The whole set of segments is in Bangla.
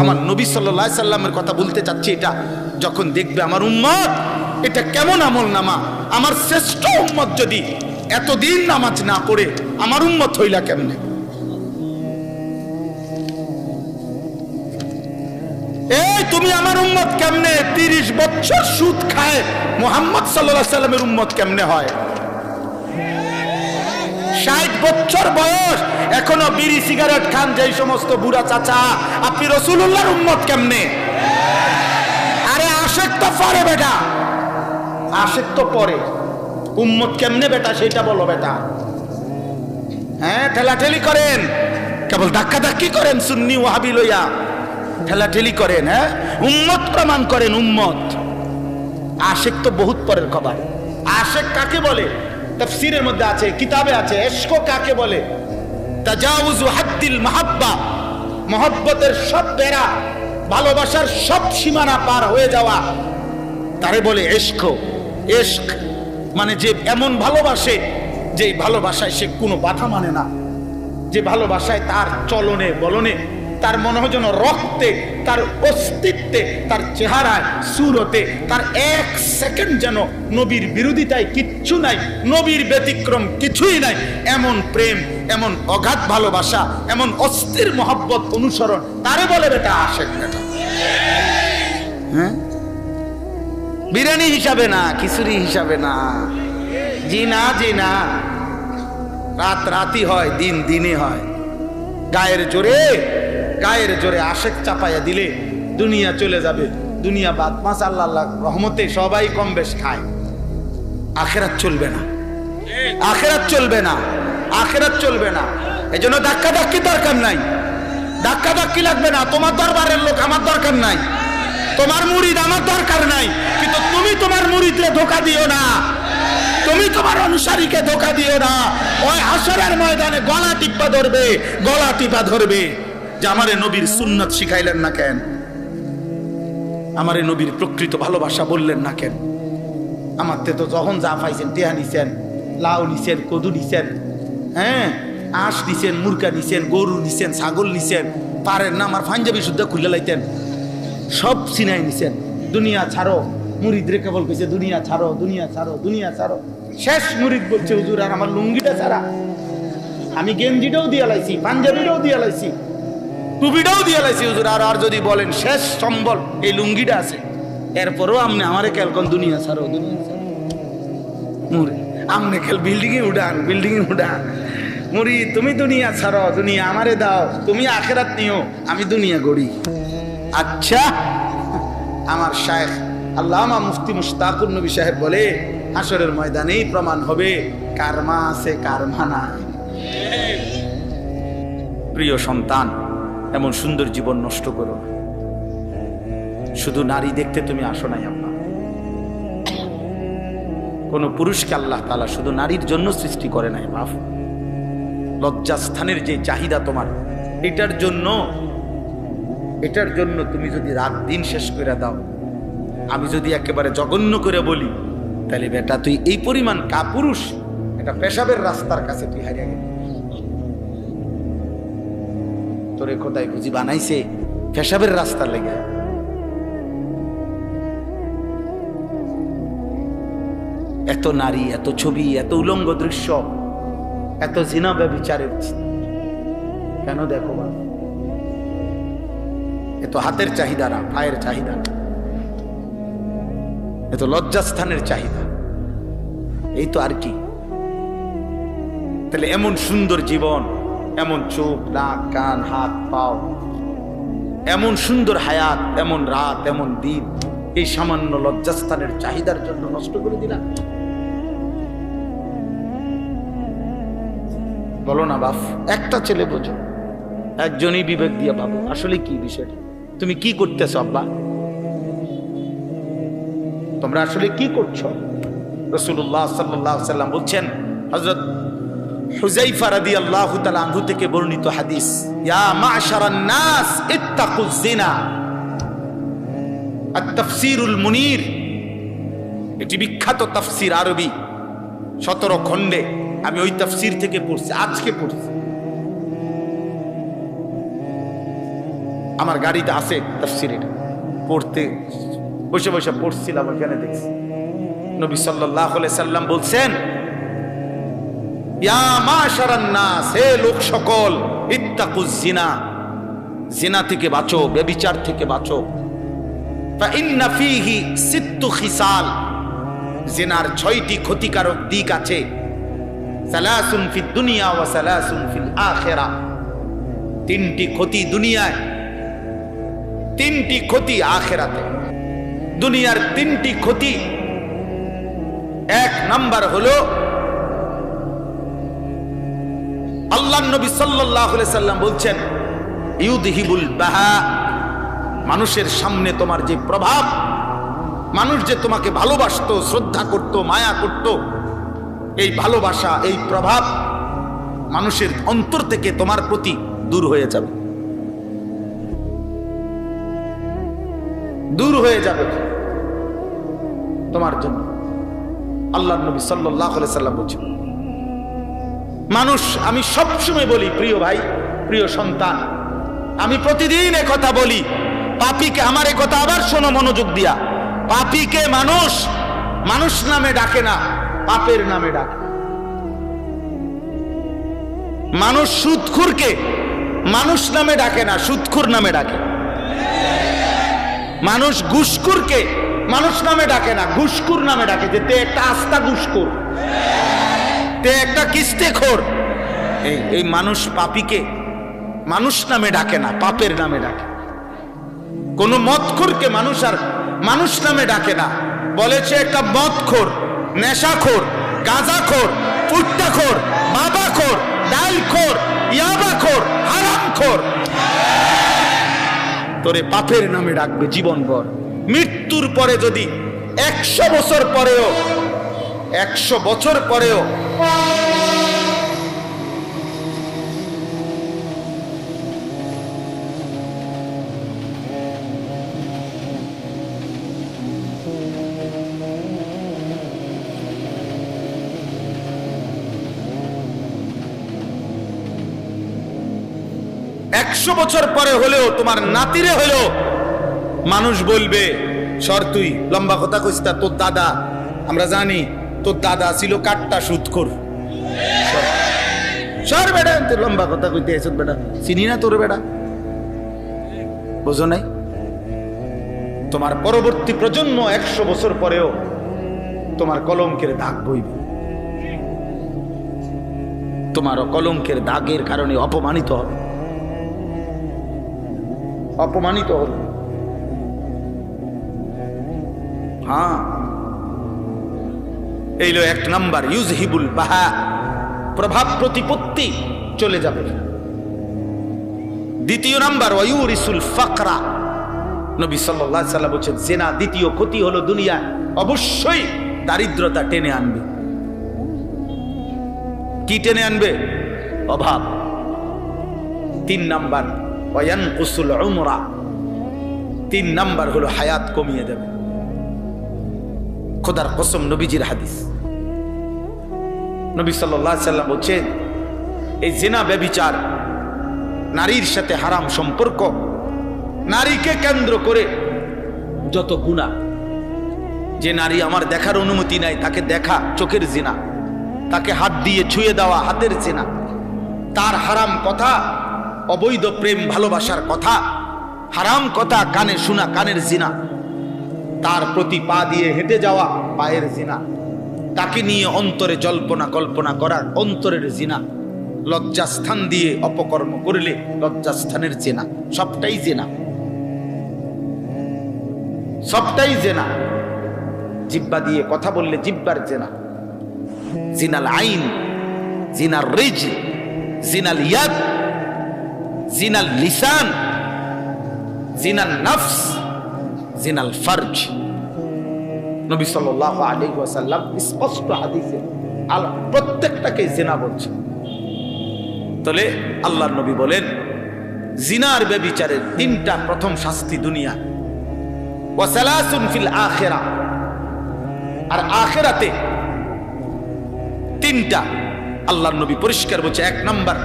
আমার নবী সাল্লাহ সাল্লামের কথা বলতে চাচ্ছি এটা, যখন দেখবে আমার উম্মত, এটা কেমন আমল নামা? আমার শ্রেষ্ঠ উম্মত যদি এতদিন নামাজ না করে আমার উম্মত হইলা কেমনে? এই তুমি আমার উম্মত কেমনে? তিরিশ বছর সুদ খায়, মোহাম্মদ সাল্লাহ সাল্লামের উম্মত কেমনে হয়? ষাট বছর বয়স, এখনও বিড়ি সিগারেট খান যেই সমস্ত বুড়া চাচা। আপনি রসুল্লাহর উম্মত কেমনে? আরে আশেক তো পরে বেটা। আশেক তো পরে। উম্মত কেমনে বেটা সেটা বলো বেটা। হ্যাঁ ঠেলাঠেলি করেন। কেবল ধাক্কা ধাক্কি করেন সুন্নি ওয়াহাবি লইয়া। ঠেলাঠেলি করেন হ্যাঁ? উম্মত প্রমাণ করেন উম্মত। আশেক তো বহুত পরের খবর। আশেক কাকে বলে? তফসিরের মধ্যে আছে, কিতাবে আছে, এশকো কাকে বলে? তাজাউজু হাদ্দিল মাহাব্বা। মহব্বতের সব বেড়া ভালোবাসার সব সীমানা পার হয়ে যাওয়া। তারে বলে এশক। এশক মানে যে এমন ভালোবাসে যে ভালোবাসায় সে কোনো বাধা মানে না। যে ভালোবাসায় তার চলনে, বলনে তার মনে হয় যেন রক্তে, তার অস্তিত্বে, তার চেহারায়, সুরতে, তার এক সেকেন্ড যেন নবীর বিরোধিতায় কিচ্ছু নাই, নবীর ব্যতিক্রম কিছুই নাই। এমন প্রেম, এমন অগাধ ভালোবাসা, এমন অস্থির মহব্বত অনুসরণ তারে বলে বেটা আসে বেটা? হ্যাঁ? বিরিয়ানি হিসাবে না, খিচুড়ি হিসাবে না। জি না জি না। রাত রাতি হয়, দিন দিনে হয়। গায়ের জোরে গায়ের জোরে আশেক চাপাইয়া দিলে দুনিয়া চলে যাবে। দুনিয়া বাদ মাস আল্লাহ রহমতে সবাই কম বেশ খায়। আখেরাত চলবে না। আখেরাত চলবে না। আখেরাত চলবে না। এই জন্য ধাক্কা ধাক্কি দরকার নাই। ধাক্কা ধাক্কি লাগবে না। তোমার দরবারের লোক আমার দরকার নাই। তোমার মুরিদ আমার দরকার নাই। কিন্তু তুমি তোমার মুরিদে ধোকা দিও না। তুমি তোমার অনুসারীকে ধোকা দিও না। ওই হাসরের ময়দানে গলা টিপা ধরবে, গলা টিপা ধরবে। যে আমারে নবীর সুন্নত শিখাইলেন না কেন? আমারে নবীর প্রকৃত ভালোবাসা বললেন না কেন? আমার তে তো যখন যা পাইছেন টেহা নিছেন, লাউ নিছেন, কদু নিছেন হ্যাঁ আঁশ নিছেন, মুরগা নিছেন, গরু নিছেন, ছাগল নিছেন, পারেন না, আমার পাঞ্জাবি শুদ্ধ খুলে লাইতেন। সব সিনাই নিছেন। দুনিয়া ছাড়ো, মুরিদ রে কেবল কইছে, দুনিয়া ছাড়ো দুনিয়া ছাড়ো দুনিয়া ছাড়ো। শেষ মুরিদ বলছে, হুজুর, আর আমার লুঙ্গিটা ছাড়া। আমি গেঞ্জিটাও দিয়ে লাইছি, পাঞ্জাবিটাও দিয়ে লাইছি। টুপিটাও দিয়ে লাইছি, হুজুর। আর আর যদি বলেন, শেষ সম্বল, এই লুঙ্গিটা আছে। এরপরও আমনে আমারে কেলকন দুনিয়া ছাড়ো দুনিয়া ছাড়ো। মুরি। আমনে খেল বিল্ডিং এ উড়ান বিল্ডিং এ উড়ান মুরি, তুমি দুনিয়া ছাড়ো, দুনিয়া আমারে দাও। তুমি আখেরাত নিও, আমি দুনিয়া গড়ি। আচ্ছা। আমার শায়েখ আল্লামা মুফতি মুশতাকুর নবী সাহেব বলে হাসরের ময়দানেই প্রমাণ হবে কারমা আছে কারমা নাই। প্রিয় সন্তান এমন সুন্দর জীবন নষ্ট করো। শুধু নারী দেখতে তুমি আসো নাই আপনার কোন পুরুষকে আল্লাহ তালা শুধু নারীর জন্য সৃষ্টি করে নাই, বাপ। লজ্জাস্থানের যে চাহিদা তোমার, এটার জন্য এটার জন্য তুমি যদি রাত দিন শেষ করে দাও, আমি যদি একেবারে জঘন্য করে বলি, তাহলে বেটা তুই এই পরিমাণ কাপুরুষ, এটা পেশাবের রাস্তার কাছে তুই হারিয়ে গেলি। তোরে কোথায় বুঝি বানাইছে পেশাবের রাস্তার লেগে। এত নারী, এত ছবি, এত উলঙ্গ দৃশ্য, এত জিনা ব্যবিচারের কেন দেখো বা? এত হাতের চাহিদা না, পায়ের চাহিদা না। এত লজ্জাস্থানের চাহিদা। এই তো আর কি? তাহলে এমন সুন্দর জীবন এমন চোখ, নাক, কান, হাত, পাও। এমন সুন্দর হায়াত, এমন রাত, এমন দিন। এই সামান্য লজ্জাস্থানের চাহিদার জন্য নষ্ট করে দিলাম। বলো না বাপ একটা ছেলে বোঝো। একজনই বিবেক দিয়ে ভাবো, আসলে কি বিষয়টা? তুমি কি করতেছো, আব্বা? তোমরা আসলে কি করছ? রসুল্লাহ সাল্লাহ সাল্লাম বলছেন হজরত হুজাইফা রাদিয়াল্লাহু তাআলা আনহু থেকে বর্ণিত হাদিস। ইয়া মা'শারান নাস যিনা। আত-তাফসীরুল মুনীর। এটি বিখ্যাত তাফসীর আরবি। 17 খণ্ডে। আমি ওই তাফসীর থেকে পড়ছি, আজকে পড়ছি। আমার গাড়িতে আছে তাফসির এটা। পড়তে, বসে বসে পড়ছিলাম ওখানে দেখছি। নবী সাল্লাহ সাল্লাম বলছেন হে লোক সকল ইত্তাকুজ জিনা জিনা থেকে বাঁচো ব্যভিচার থেকে বাঁচো। ফাইন্না ফীহি সিত্তু খিসাল। জিনার ছয়টি ক্ষতিকারক দিক আছে। সালাসুন ফিদ দুনিয়া ওয়া সালাসুন ফিল আখিরা। তিনটি ক্ষতি দুনিয়ায়, তিনটি ক্ষতি আখেরাতে। দুনিয়ার তিনটি ক্ষতি, এক নাম্বার হলো আল্লাহ নবী সাল্লাম বলছেন, ইউদহিবুল বাহা, মানুষের সামনে তোমার যে প্রভাব, মানুষ যে তোমাকে ভালোবাসতো, শ্রদ্ধা করত, মায়া করত, এই ভালোবাসা, এই প্রভাব মানুষের অন্তর থেকে তোমার প্রতি দূর হয়ে যাবে। দূর হয়ে যাবে তোমার জন্য। আল্লাহ নবী সাল্লাহ সাল্লাম বলছেন মানুষ, আমি সবসময় বলি, প্রিয় ভাই, প্রিয় সন্তান, আমি প্রতিদিন কথা বলি, পাপিকে আমার কথা আবার শোনো মনোযোগ দিয়া। পাপিকে মানুষ মানুষ নামে ডাকে না, পাপের নামে ডাকে। মানুষ সুৎখুরকে, মানুষ নামে ডাকে না, সুৎখুর নামে ডাকে। মানুষ ঘুষকুরকে মানুষ নামে ডাকে না ঘুষকুর নামে ডাকে, যেতে একটা আস্তা ঘুষকুর তে একটা কিস্তে খোর। এই এই মানুষ পাপিকে, মানুষ নামে ডাকে না, পাপের নামে ডাকে। কোন মদখোরকে মানুষ আর মানুষ নামে ডাকে না। বলেছে একটা মদখোর, নেশাখোর, গাঁজাখোর পুট্টাখোর বাবাখোর, ডালখোর, ইয়াবাখোর, হারামখোর। তোরে পাপের নামে ডাকবে জীবনভর। মৃত্যুর পরে যদি একশো বছর পরেও, একশো বছর পরেও একশো বছর পরে হলেও, তোমার নাতিরে হলেও, মানুষ বলবে, সর তুই, লম্বা কথা কইস তোর দাদা, আমরা জানি তোর দাদা ছিল কাটটা সুৎখোর সর। বেটা লম্বা কথা কইতে বেটা। চিনি না তোর বেটা? নাই? তোমার পরবর্তী প্রজন্ম একশো বছর পরেও তোমার কলঙ্কের দাগ বইবে। তোমার কলঙ্কের দাগের কারণে অপমানিত হবে। অপমানিত হবে। হ্যাঁ। এইলো এক নাম্বার ইউজহিবুল বাহা। প্রভাব প্রতিপত্তি চলে যাবে। দ্বিতীয় নাম্বার ওয়ুরিসুল ফাকরা। নবী সাল্লাম বলছেন, জেনা দ্বিতীয় ক্ষতি হলো দুনিয়া, অবশ্যই দারিদ্রতা টেনে আনবে। কি টেনে আনবে? অভাব। তিন নাম্বার ওয়ান কুসুল উমরা। তিন নাম্বার হলো হায়াত কমিয়ে দেবে। খোদার কসম নবীজির হাদিস। নবী সাল্লাহ সাল্লাম বলছেন, এই জেনা ব্যবিচার নারীর সাথে হারাম সম্পর্ক, নারীকে কেন্দ্র করে যত গুণা যে নারী আমার দেখার অনুমতি নাই, তাকে দেখা চোখের জিনা, তাকে হাত দিয়ে ছুঁয়ে দেওয়া হাতের জেনা, তার হারাম কথা, অবৈধ প্রেম ভালোবাসার কথা, হারাম কথা কানে শোনা কানের জিনা তার প্রতি পা দিয়ে হেঁটে যাওয়া পায়ের জিনা। তাকে নিয়ে অন্তরে জল্পনা কল্পনা করার অন্তরের জিনা। লজ্জাস্থান দিয়ে অপকর্ম করলে লজ্জাস্থানের জেনা। সবটাই জেনা। সবটাই জেনা। জিব্বা দিয়ে কথা বললে জিব্বার জেনা। জিনাল আইন, জিনাল রিজ, জিনাল ইয়াদ, জিনাল লিসান, জিনাল নফস। জিনাল ফরজ। নবী সাল্লাল্লাহু আলাইহি ওয়াসাল্লাম স্পষ্ট হাদিসে আল প্রত্যেকটাকে বলছে। তাহলে আল্লাহর নবী বলেন, জিনার ব্যবিচারের তিনটা প্রথম শাস্তি দুনিয়া। আখিরা। আর আখেরাতে তিনটা। আল্লাহর নবী পরিষ্কার বলছে, এক নাম্বার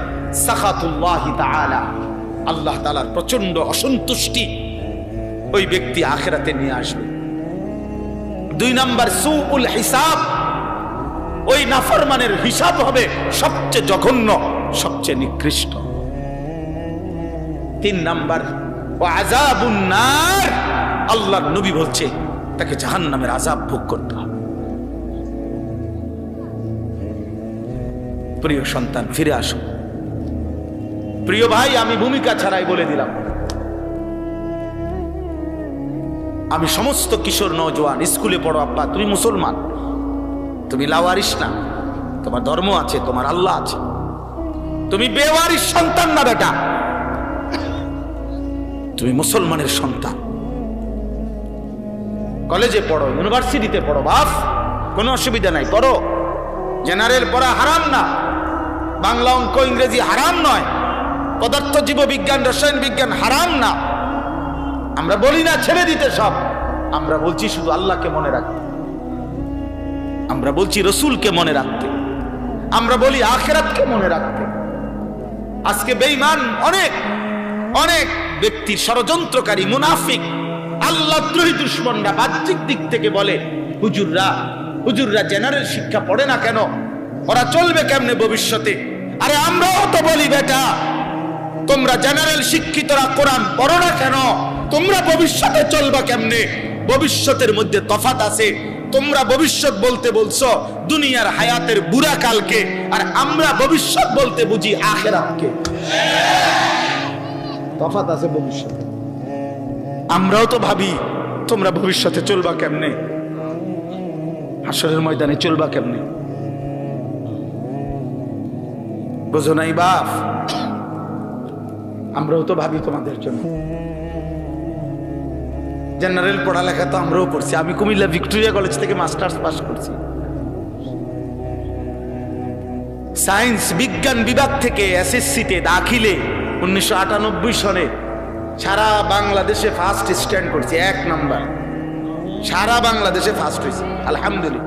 আল্লাহ তালার প্রচণ্ড অসন্তুষ্টি। ওই ব্যক্তি আখেরাতে নিয়ে আসবে দুই নাম্বার সুউল হিসাব, ওই নাফরমানের হিসাব হবে সবচেয়ে জঘন্য, সবচেয়ে নিকৃষ্ট। তিন নাম্বার আজাবুন্নার আল্লাহ নবী বলছে, তাকে জাহান্নামের আজাব ভোগ করতে হবে। প্রিয় সন্তান, ফিরে আসুন। প্রিয় ভাই, আমি ভূমিকা ছাড়াই বলে দিলাম। আমি সমস্ত কিশোর নজওয়ান স্কুলে পড়ো, আব্বা, তুমি মুসলমান। তুমি লাওয়ারিস না। তোমার ধর্ম আছে, তোমার আল্লাহ আছে। তুমি বেওয়ারিস সন্তান না বেটা। তুমি মুসলমানের সন্তান। কলেজে পড়ো, ইউনিভার্সিটিতে পড়ো বাপ কোনো অসুবিধা নাই, পড়ো। জেনারেল পড়া হারাম না। বাংলা অঙ্ক ইংরেজি হারাম নয়। পদার্থ জীব বিজ্ঞান রসায়ন বিজ্ঞান হারাম না। আমরা বলি না, ছেড়ে দিতে সব। আমরা বলছি শুধু আল্লাহকে মনে রাখতে। আমরা বলছি রসুলকে মনে রাখতে। আমরা বলি আখেরাতকে মনে রাখতে। আজকে বেঈমান অনেক অনেক ব্যক্তির ষড়যন্ত্রকারী, মুনাফিক, আল্লাহ দ্রোহী দুশ্মনরা বাহ্যিক দিক থেকে বলে, হুজুররা হুজুররা জেনারেল শিক্ষা পড়ে না কেন? ওরা চলবে কেমনে ভবিষ্যতে? আরে আমরাও তো বলি, বেটা, তোমরা জেনারেল শিক্ষিতরা কোরআন পড়ো না কেন? তোমরা ভবিষ্যতে চলবা কেমনে? ভবিষ্যতের মধ্যে তফাত আছে। তোমরা ভবিষ্যৎ বলতে বলছো, দুনিয়ার হায়াতের বুড়া কালকে, আর আমরা ভবিষ্যৎ বলতে বুঝি আখেরাতকে। তফাত আছে ভবিষ্যতে। আমরাও তো ভাবি, তোমরা ভবিষ্যতে চলবা কেমনে? হাসরের ময়দানে চলবা কেমনে? বোঝো নাই বাপ? আমরাও তো ভাবি তোমাদের জন্য। জেনারেল পড়ালেখা তো আমরাও পড়ছি আমি কুমিল্লা ভিক্টোরিয়া কলেজ থেকে মাস্টার্স পাস করছি। সায়েন্স বিজ্ঞান বিভাগ থেকে এসএসসিতে দাখিলে উনিশশো আটানব্বই সনে সারা বাংলাদেশে ফার্স্ট স্ট্যান্ড করছি, এক নাম্বার। সারা বাংলাদেশে ফার্স্ট হয়েছি আলহামদুলিল্লাহ।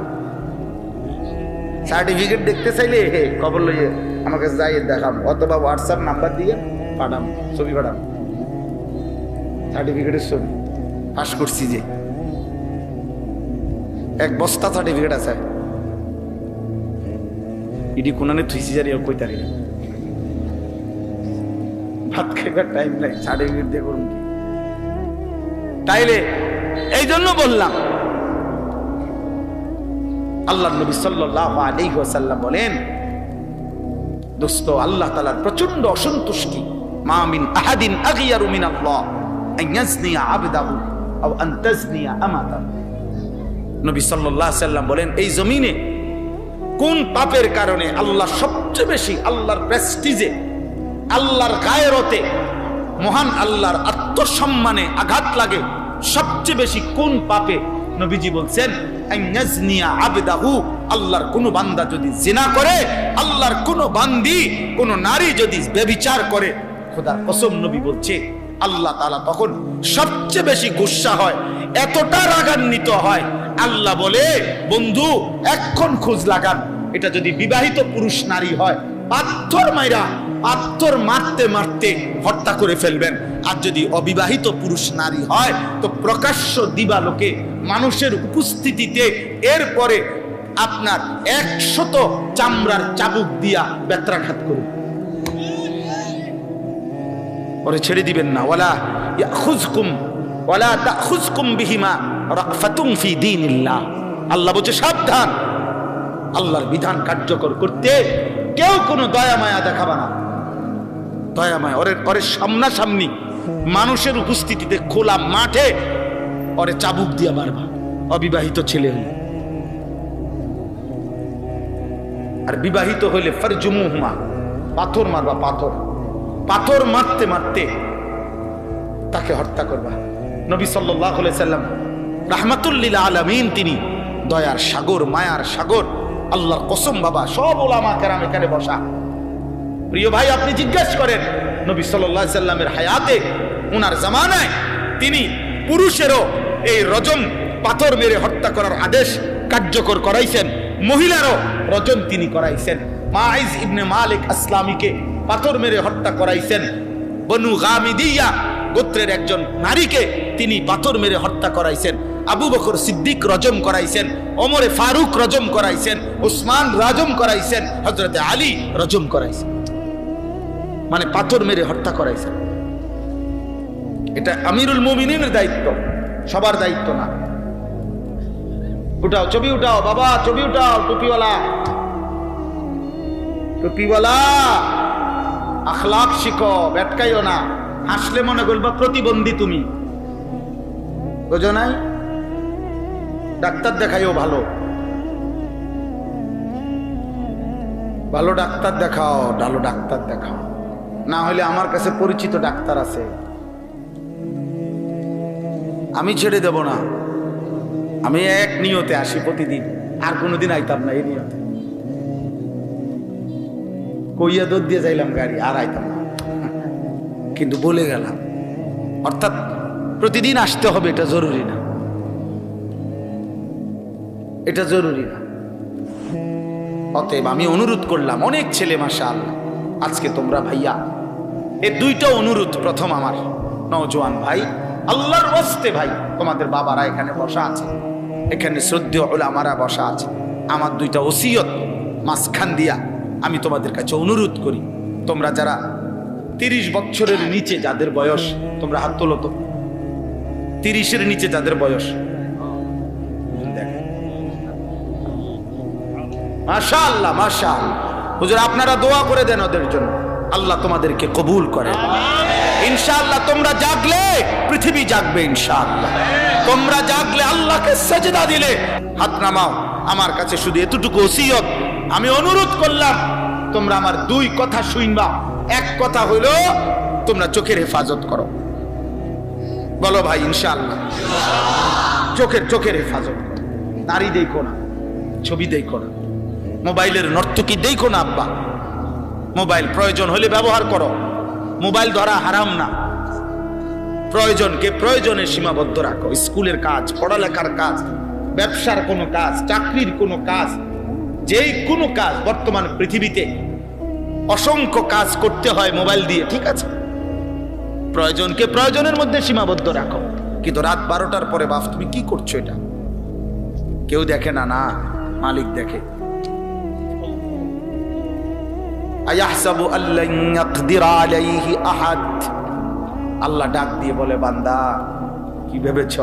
সার্টিফিকেট দেখতে চাইলে হে, খবর লইয়ে আমাকে যাই দেখাম, অথবা হোয়াটসঅ্যাপ নাম্বার দিয়ে পাঠাম, ছবি পাঠাম। সার্টিফিকেটের ছবি। পাস করছি যে। এক বস্তা সার্টিফিকেট আছে। ইডি কোনানে থুইছি জারি কই তারি ভাত খাইবার টাইম নাই সার্টিফিকেট দিয়ে করুন কি? তাইলে, এই জন্য বললাম আল্লাহ নবী সাল্লাল্লাহু আলাইহি ওয়াসাল্লাম বলেন, দোস্ত, আল্লাহ তাআলার প্রচণ্ড অসন্তুষ্টি। মা মিন আহাদিন আগিয়ারু মিন আল্লাহ আবদাহু। নবী সাল্লাল্লাহু সাল্লাম বলেন, এই জমিনে কোন পাপের কারণে আল্লাহ সবচেয়ে বেশি আল্লাহর প্রেস্টিজে আল্লাহর গায়রতে মহান আল্লাহর আত্মসম্মানে আঘাত লাগে, সবচেয়ে বেশি কোন পাপে? নবীজি বলছেন আবদাহু, আল্লাহর কোন বান্দা যদি জিনা করে, আল্লাহর কোন বান্দি, কোন নারী যদি বেবিচার করে, খোদার কসম নবী বলছে আল্লাহ তাআলা তখন সবচেয়ে বেশি গুসা হয়, এতটা রাগান্বিত হয়। আল্লাহ বলে, বন্ধু এক্ষণ খোঁজ লাগান। এটা যদি বিবাহিত পুরুষ নারী হয়, পাথর মাইরা পাথর মারতে মারতে হত্যা করে ফেলবেন। আর যদি অবিবাহিত পুরুষ নারী হয়, তো প্রকাশ্য দিবালোকে মানুষের উপস্থিতিতে এরপরে আপনার একশত চামড়ার চাবুক দিয়া ব্যত্রাঘাত করুন। পরে ছেড়ে দিবেন না। ওয়ালা ইয়াখুজকুম, ওয়ালা তাখুজকুম বিহিমা রাফাতুম ফি দীনিল্লাহ। আল্লাহ বলছে, সাবধান। আল্লাহর বিধান কার্যকর করতে কেউ কোনো দয়া মায়া দেখাবা না। দয়া মায়া, ওরে ওরে সামনাসামনি মানুষের উপস্থিতিতে খোলা মাঠে ওরে চাবুক দিয়ে মারবা। অবিবাহিত ছেলে হলে। আর বিবাহিত হইলে ফারজুমুহুমা, পাথর মারবা, পাথর। পাথর মারতে মারতে তাকে হত্যা করবা। নবী সাল্লাম রাহমাতুল্লিল আলমিন তিনি দয়ার সাগর, মায়ার সাগর, আল্লাহর কসম বাবা, সব ওলামা কেরাম এখানে বসা। প্রিয় ভাই, আপনি জিজ্ঞাসা করেন, নবী সাল্লাহ সাল্লামের হায়াতে ওনার জামানায় তিনি পুরুষেরও এই রজম পাথর মেরে হত্যা করার আদেশ কার্যকর করাইছেন, মহিলারও রজম তিনি করাইছেন। মাইজ ইবনে মালিক আসলামীকে পাথর মেরে হত্যা করাইছেন। বনু গামিদিয়া গোত্রের একজন নারীকে তিনি পাথর মেরে হত্যা করাইছেন। আবু বকর সিদ্দিক রজম করাইছেন। ওমরে ফারুক রজম করাইছেন। উসমান রাজম করাইছেন। হজরতে আলী রজম করাইছেন। মানে পাথর মেরে হত্যা করাইছেন। এটা আমিরুল মুমিনের দায়িত্ব। সবার দায়িত্ব না। উঠাও, ছবি উঠাও, বাবা, ছবি উঠাও, টুপিওয়ালা। টুপিওয়ালা! আখলাক শিখো বেটকাইও না। হাসলে মনে করবা প্রতিবন্ধী তুমি। বোঝো নাই? ডাক্তার দেখাইও ভালো। ভালো ডাক্তার দেখাও, ভালো ডাক্তার দেখাও। না হলে আমার কাছে পরিচিত ডাক্তার আছে। আমি ছেড়ে দেব না। আমি এক নিয়তে আসি প্রতিদিন। আর কোনোদিন আইতাম না এই নিয়তে। কইয়া দৌড় দিয়ে যাইলাম গাড়ি, আর আইতাম না। কিন্তু বলে গেলাম, অর্থাৎ প্রতিদিন আসতে হবে, এটা জরুরি না। এটা জরুরি না। অতএব আমি অনুরোধ করলাম, অনেক ছেলে মাসা আজকে তোমরা ভাইয়া এই দুইটা অনুরোধ প্রথম আমার, নওজোয়ান ভাই, আল্লাহর ওয়াস্তে ভাই, তোমাদের বাবারা এখানে বসা আছে, এখানে শ্রদ্ধেয় ওলামারা বসা আছে, আমার দুইটা ওসিয়ত মাঝখান দিয়া আমি তোমাদের কাছে অনুরোধ করি তোমরা যারা তিরিশ বছরের নিচে যাদের বয়স তোমরা হাত তোলো তো। তিরিশের নিচে যাদের বয়স। মাশা আল্লাহ মাশা হুজুর আপনারা দোয়া করে দেন ওদের জন্য। আল্লাহ তোমাদেরকে কবুল করে। ইনশাআল্লাহ তোমরা জাগলে পৃথিবী জাগবে ইনশাআল্লাহ। তোমরা জাগলে আল্লাহকে সেজদা দিলে। হাত নামাও আমার কাছে শুধু এতটুকু ওসিয়ত। আমি অনুরোধ করলাম, তোমরা আমার দুই কথা শুনবা। এক কথা হইল, তোমরা চোখের হেফাজত করো। বলো ভাই, ইনশাআল্লাহ। চোখের চোখের হেফাজত নারী দেখো না, ছবি দেখো না। মোবাইলের নর্তকি দেখো না, আব্বা। মোবাইল প্রয়োজন হলে ব্যবহার করো। মোবাইল ধরা হারাম না। প্রয়োজনকে প্রয়োজনে সীমাবদ্ধ রাখো। স্কুলের কাজ, পড়ালেখার কাজ, ব্যবসার কোনো কাজ, চাকরির কোনো কাজ যেই কোনো কাজ বর্তমান পৃথিবীতে অসংখ্য কাজ করতে হয় মোবাইল দিয়ে, ঠিক আছে? প্রয়োজনকে প্রয়োজনের মধ্যে সীমাবদ্ধ রাখো। কিন্তু রাত বারোটার পরে বাপ তুমি কি করছ এটা? কেউ দেখে না না, মালিক দেখে। আল্লাহ ডাক দিয়ে বলে, বান্দা, কি ভেবেছ?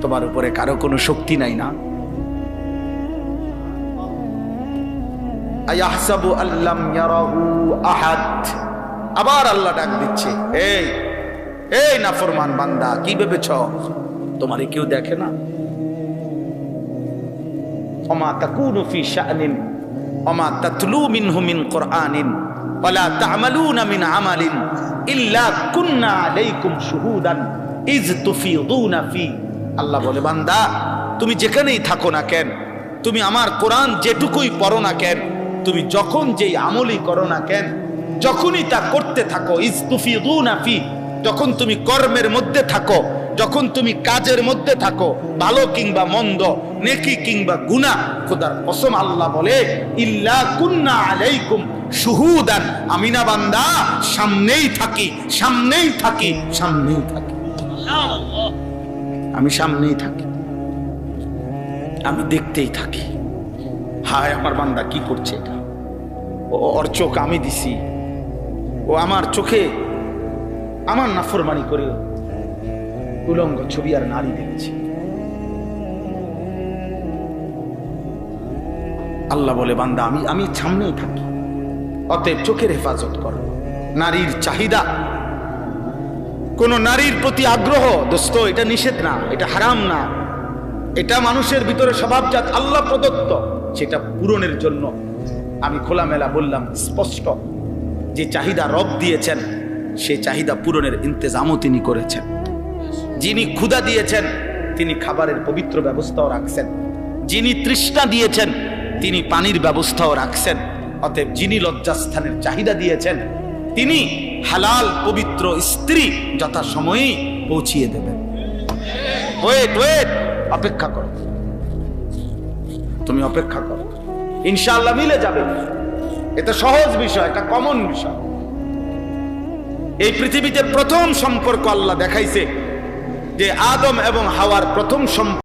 তোমার উপরে কারও কোনো শক্তি নাই না? আয়াহসাবু আল্লাম ইয়ারাহু আহাদ। আবার আল্লাহ ডাক দিচ্ছে, এই এই নাফরমান বান্দা, কি ভেবেছ? তোমারে কেউ দেখে না? অমা তাকুনু ফি শাআনিন অমা তাতলু মিনহু মিন কুরআনিন, ওয়ালা তা'মালুনা মিন আমালিন, ইল্লা কুন্না আলাইকুম শুহুদান ইজ তুফিদুনা ফি। আল্লাহ বলে, বান্দা, তুমি যেখানেই থাকো না কেন, তুমি আমার কোরআন যেটুকুই পড়ো না কেন তুমি যখন যেই আমলই করো না কেন, যখনই তা করতে থাকো ইস্তুফি ফি, যখন তুমি কর্মের মধ্যে থাকো, যখন তুমি কাজের মধ্যে থাকো, ভালো কিংবা মন্দ, নেকি কিংবা গুনাহ, খোদার কসম আল্লাহ বলে, ইল্লা কুন্না আলাইকুম শুহুদান, আমি না বান্দা, সামনেই থাকি সামনেই থাকি সামনেই থাকি। আমি সামনেই থাকি। আমি দেখতেই থাকি। হায়, আমার বান্দা কি করছে এটা? ওর চোখ আমি দিছি। ও আমার চোখে আমার নাফরমানি করে উলঙ্গ ছবি আর নারী দেখছি। আল্লাহ বলে, বান্দা, আমি আমি সামনেই থাকি। অতএব চোখের হেফাজত করো। নারীর চাহিদা। কোন নারীর প্রতি আগ্রহ, দোস্ত, এটা নিষেধ না, এটা হারাম না। এটা মানুষের ভিতরে স্বভাবজাত আল্লাহ প্রদত্ত, সেটা পূরণের জন্য আমি খোলামেলা বললাম, স্পষ্ট যে চাহিদা রব দিয়েছেন সেই চাহিদা পূরণের ইন্তজামও তিনি করেছেন। যিনি ক্ষুধা দিয়েছেন, তিনি খাবারের পবিত্র ব্যবস্থাও রাখছেন। যিনি তৃষ্ণা দিয়েছেন, তিনি পানির ব্যবস্থাও রাখছেন। অতএব যিনি লজ্জাস্থানের চাহিদা দিয়েছেন, তিনি হালাল, পবিত্র স্ত্রী যথাসময়েই পৌঁছিয়ে দেবেন। ওয়েট ওয়েট, অপেক্ষা করো। তুমি অপেক্ষা করো। ইনশাআল্লাহ মিলে যাবে। এটা সহজ বিষয়, এটা কমন বিষয়। এই পৃথিবীতে প্রথম সম্পর্ক আল্লাহ দেখাইছে যে আদম এবং হাওয়ার প্রথম সম্পর্ক